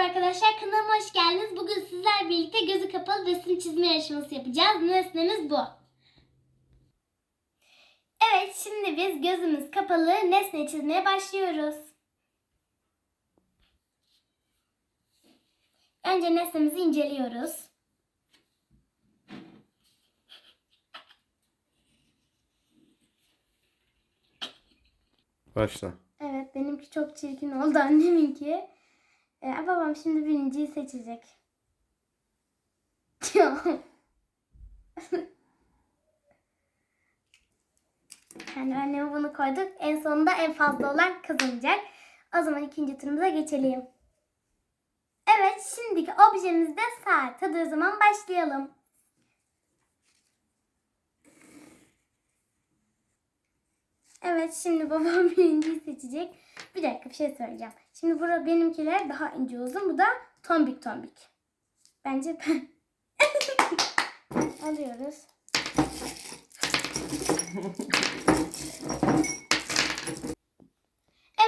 Merhaba arkadaşlar kanalıma hoş geldiniz. Bugün sizler birlikte gözü kapalı resim çizme yarışması yapacağız. Nesnemiz bu. Evet şimdi biz gözümüz kapalı nesne çizmeye başlıyoruz. Önce nesnemizi inceliyoruz. Başla. Evet benimki çok çirkin oldu anneminki. Ee, babam şimdi birinciyi seçecek. yani anneme bunu koyduk. En sonunda en fazla olan kazanacak. O zaman ikinci turumuza geçelim. Evet şimdiki objemiz de saat. Hadi o zaman başlayalım. Evet şimdi babam birinciyi seçecek. Bir dakika bir şey söyleyeceğim. Şimdi burada benimkiler daha ince uzun. Bu da tombik tombik. Bence ben... Alıyoruz.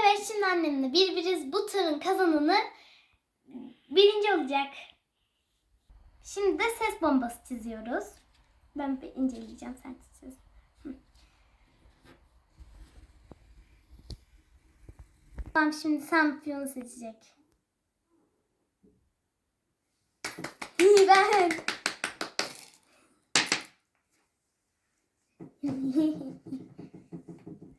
Evet şimdi annemle birbiriz bu turun kazananı birinci olacak. Şimdi de ses bombası çiziyoruz. Ben bir inceleyeceğim sen çiz. Tamam şimdi şampiyonu seçecek. ben.